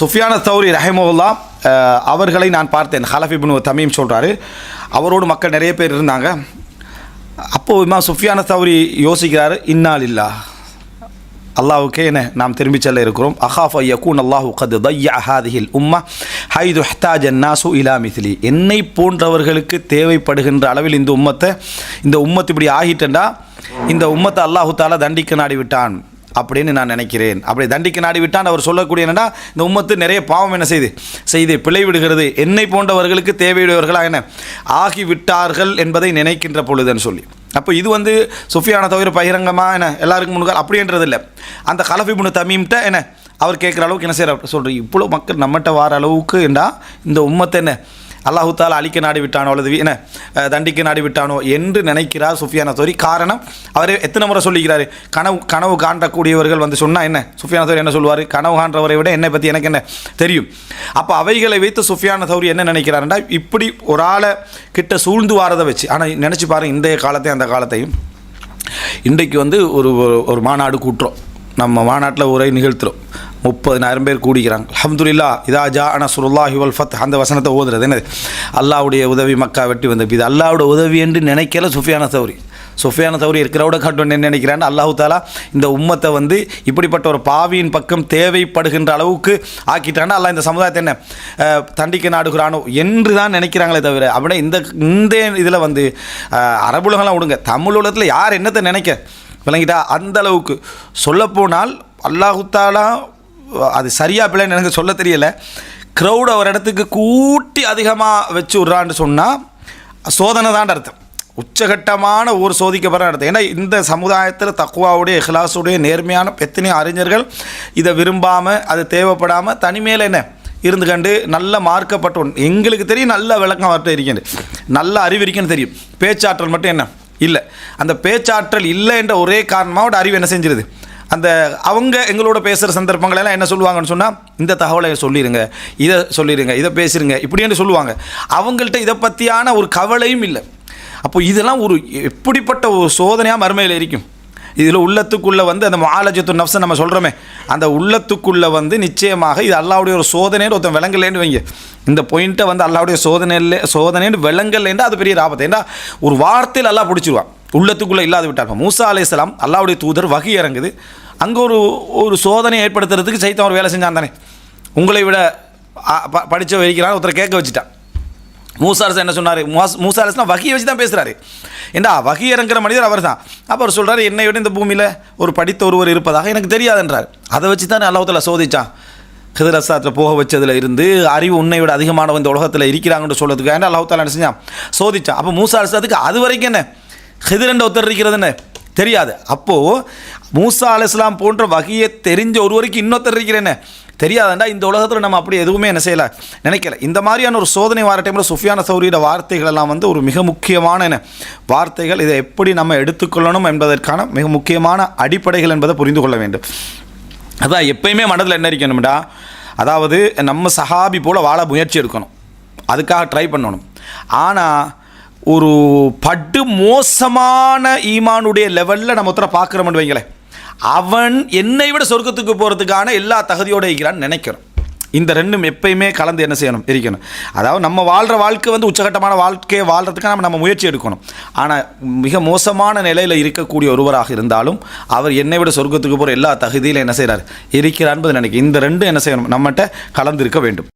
சுஃபியான தௌரி ரஹிமுல்லா அவர்களை நான் பார்த்தேன். ஹலஃபிபுனு தமீம் சொல்கிறாரு அவரோடு மக்கள் நிறைய பேர் இருந்தாங்க. அப்போது இமாம் சுஃபியான தௌரி யோசிக்கிறாரு இன்னால் இல்லா அல்லாவுக்கே என்ன நாம் திரும்பி செல்ல இருக்கிறோம். அஹாஃப் யக்கூன் அல்லாஹு கது தைய அஹாதிஹில் உம்மா ஹைது ஹத்தாஜ் அன்னாசு இலா மிஸ்லி என்னை போன்றவர்களுக்கு தேவைப்படுகின்ற அளவில் இந்த உம்மத்தை இந்த உம்மத்து இப்படி ஆகிட்டண்டா இந்த உம்மத்தை அல்லாஹு தாலா தண்டிக்க நாடி விட்டான் அப்படின்னு நான் நினைக்கிறேன். அப்படி தண்டிக்க நாடி விட்டான். அவர் சொல்லக்கூடிய என்னன்னா இந்த உம்மத்து நிறைய பாவம் என்ன செய்து செய்து பிழை விடுகிறது. என்னை போன்றவர்களுக்கு தேவையுடையவர்களாக என்ன? ஆகிவிட்டார்கள் என்பதை நினைக்கின்ற பொழுதுன்னு சொல்லி. அப்போ இது வந்து சுஃபியான தவிர பகிரங்கமாக என்ன? எல்லாருக்கும் முன்னால் அப்படின்றது இல்லை அந்த கலஃபிபுனு தமீம்கிட்ட என்ன? அவர் கேட்குற அளவுக்கு என்ன செய்கிற சொல்கிறீங்க இவ்வளோ மக்கள் நம்மகிட்ட வார அளவுக்கு என்றா இந்த உம்மத்தை என்ன? அல்லாஹு தாலா அழிக்க நாடி விட்டானோ அல்லது என்ன தண்டிக்க நாடி விட்டானோ என்று நினைக்கிறார் சுஃபியான தோரி காரணம் அவர் எத்தனை முறை சொல்லிக்கிறார்? கனவு கனவு காண்டக்கூடியவர்கள் வந்து சொன்னால் என்ன? சுஃபியான தோரி என்ன சொல்லுவார்? கனவு காண்றவரை விட என்னை பற்றி எனக்கு என்ன தெரியும்? அப்போ அவைகளை வைத்து சுஃபியான தௌரி என்ன நினைக்கிறாருண்டா இப்படி ஒரு ஆளை கிட்ட சூழ்ந்து வாரதை வச்சு ஆனால் நினச்சி பாருங்க இன்றைய காலத்தையும் அந்த காலத்தையும். இன்றைக்கு வந்து ஒரு ஒரு- ஒரு மாநாடு கூட்டுறோம். நம்ம மாநாட்டில் உரை நிகழ்த்துறோம். முப்பதினாயிரம் பேர் கூடிக்கிறாங்க. அஹமதுல்லா இதா ஜா அனசுருல்லாஹி வல் ஃபத். அந்த வசனத்தை ஓதுறது என்னது? அல்லாவுடைய உதவி மக்கா வெட்டி வந்த இது அல்லாவுடைய உதவி என்று நினைக்கல சுஃபியான சௌரி. சுஃபியான சௌரி இருக்கிறவோட காட்டும் என்ன நினைக்கிறான்னு அல்லாஹு தாலா இந்த உம்மத்தை வந்து இப்படிப்பட்ட ஒரு பாவியின் பக்கம் தேவைப்படுகின்ற அளவுக்கு ஆக்கிட்டான்னா அல்லாஹ் இந்த சமுதாயத்தை என்ன தண்டிக்க நாடுகிறானோ என்று தான் நினைக்கிறாங்களே தவிர அப்படின்னா இந்த இந்த இதில் வந்து அரபுலகெல்லாம் விடுங்க. தமிழ் உலகத்தில் யார் என்னத்தை நினைக்க? விளங்கிட்டா அந்த அளவுக்கு. சொல்லப்போனால் அல்லாஹு தாலா அது சரியா பிள்ளைன்னு எனக்கு சொல்ல தெரியல. க்ரௌட் ஒரு இடத்துக்கு கூட்டி அதிகமாக வச்சு விட்றான்னு சொன்னால் சோதனை தான் அர்த்தம். உச்சகட்டமான ஒரு சோதிக்கப்படுற அர்த்தம். ஏன்னா இந்த சமுதாயத்தில் தக்குவாவுடைய இஹ்லாஸுடைய நேர்மையான எத்தனை அறிஞர்கள் இதை விரும்பாமல் அது தேவைப்படாமல் தனிமையில் என்ன? இருந்து கண்டு நல்ல மார்க்கப்பட்டவன். எங்களுக்கு தெரியும் நல்ல விளக்கம் அவர்கிட்ட இருக்கிறது நல்ல அறிவு இருக்குன்னு தெரியும். பேச்சாற்றல் மட்டும் என்ன? இல்லை. அந்த பேச்சாற்றல் இல்லை என்ற ஒரே காரணமாக அவரோட அறிவு என்ன செஞ்சிருது? அந்த அவங்க எங்களோட பேசுகிற சந்தர்ப்பங்கள் எல்லாம் என்ன சொல்லுவாங்கன்னு சொன்னால் இந்த தகவலை சொல்லிடுங்க இதை சொல்லிடுங்க இதை பேசிடுங்க இப்படின்னு சொல்லுவாங்க. அவங்கள்ட்ட இதை பற்றியான ஒரு கவலையும் இல்லை. அப்போ இதெல்லாம் ஒரு எப்படிப்பட்ட ஒரு சோதனையாக மறுமையில் இருக்கும். இதில் உள்ளத்துக்குள்ளே வந்து அந்த மாலஜத்து நப்சை நம்ம சொல்கிறோமே அந்த உள்ளத்துக்குள்ளே வந்து நிச்சயமாக இது அல்லாவுடைய ஒரு சோதனைன்னு ஒருத்தன் விளங்கலேன்னு வைங்க. இந்த பாயிண்ட்டை வந்து அல்லாவுடைய சோதனையில் சோதனைன்னு விளங்கலேன்னா அது பெரிய ஆபத்து. ஏன்னா ஒரு வார்த்தையில் எல்லாம் பிடிச்சிருவான். உள்ளத்துக்குள்ளே இல்லாது விட்டார் இப்ப மூசா அலையாம் அல்லாவுடைய தூதர் வகி இறங்குது. அங்கே ஒரு ஒரு சோதனை ஏற்படுத்துறதுக்கு சைத்தன் ஒரு வேலை செஞ்சான் தானே. உங்களை விட படித்த வைக்கிறான் ஒருத்தரை கேட்க வச்சுட்டான் மூசா அரசு என்ன சொன்னார்? மூசா அரசுனா வகையை வச்சு தான் பேசுகிறாரு ஏண்டா வகி இறங்குற மனிதர் அவர் தான் அப்போ அவர் சொல்கிறார் என்னை விட இந்த பூமியில் ஒரு படித்த ஒருவர் இருப்பதாக எனக்கு தெரியாதுன்றார். அதை வச்சு தான் அல்லாஹத்தில் சோதித்தான் ஹிதரசாத்தில் போக வச்சதில் இருந்து அறிவு உன்னை விட அதிகமானவன் இந்த உலகத்தில் இருக்கிறாங்கன்னு சொல்கிறதுக்காக அல்லாஹால என்ன செஞ்சான்? சோதிச்சான். அப்போ மூசா அரசாத்துக்கு அது வரைக்கும் என்ன? ஹிதரண்ட ஒருத்தர் இருக்கிறதுன்னு தெரியாது. அப்போது மூசா அலிஸ்லாம் போன்ற வகையை தெரிஞ்ச ஒருவருக்கு இன்னொருத்தர் இருக்கிறேன்னு தெரியாதண்டா இந்த உலகத்தில் நம்ம அப்படி எதுவுமே என்ன செய்யலை நினைக்கல. இந்த மாதிரியான ஒரு சோதனை வார டைமில் சுஃபியான சௌரியோட வார்த்தைகள் எல்லாம் வந்து ஒரு மிக முக்கியமான என்ன? வார்த்தைகள். இதை எப்படி நம்ம எடுத்துக்கொள்ளணும் என்பதற்கான மிக முக்கியமான அடிப்படைகள் என்பதை புரிந்து கொள்ள வேண்டும். அதான் எப்பயுமே மனதில் என்ன இருக்கணும்டா? அதாவது நம்ம சஹாபி போல் வாழ முயற்சி எடுக்கணும். அதுக்காக ட்ரை பண்ணணும். ஆனால் ஒரு படு மோசமான ஈமானுடைய லெவலில் நம்ம ஒருத்தரை பார்க்குறோம்னு வைங்களேன். அவன் என்னை விட சொர்க்கத்துக்கு போகிறதுக்கான எல்லா தகுதியோடு இருக்கிறான்னு நினைக்கிறோம். இந்த ரெண்டும் எப்பயுமே கலந்து என்ன செய்யணும்? இருக்கணும் அதாவது நம்ம வாழ்கிற வாழ்க்கை வந்து உச்சகட்டமான வாழ்க்கையை வாழ்கிறதுக்கு நம்ம நம்ம முயற்சி எடுக்கணும். ஆனால் மிக மோசமான நிலையில் இருக்கக்கூடிய ஒருவராக இருந்தாலும் அவர் என்னை விட சொர்க்கத்துக்கு போகிற எல்லா தகுதியிலும் என்ன செய்கிறார் இருக்கிறார் என்பது நினைக்கிறேன். இந்த ரெண்டும் என்ன செய்யணும்? நம்மகிட்ட கலந்து இருக்க வேண்டும்.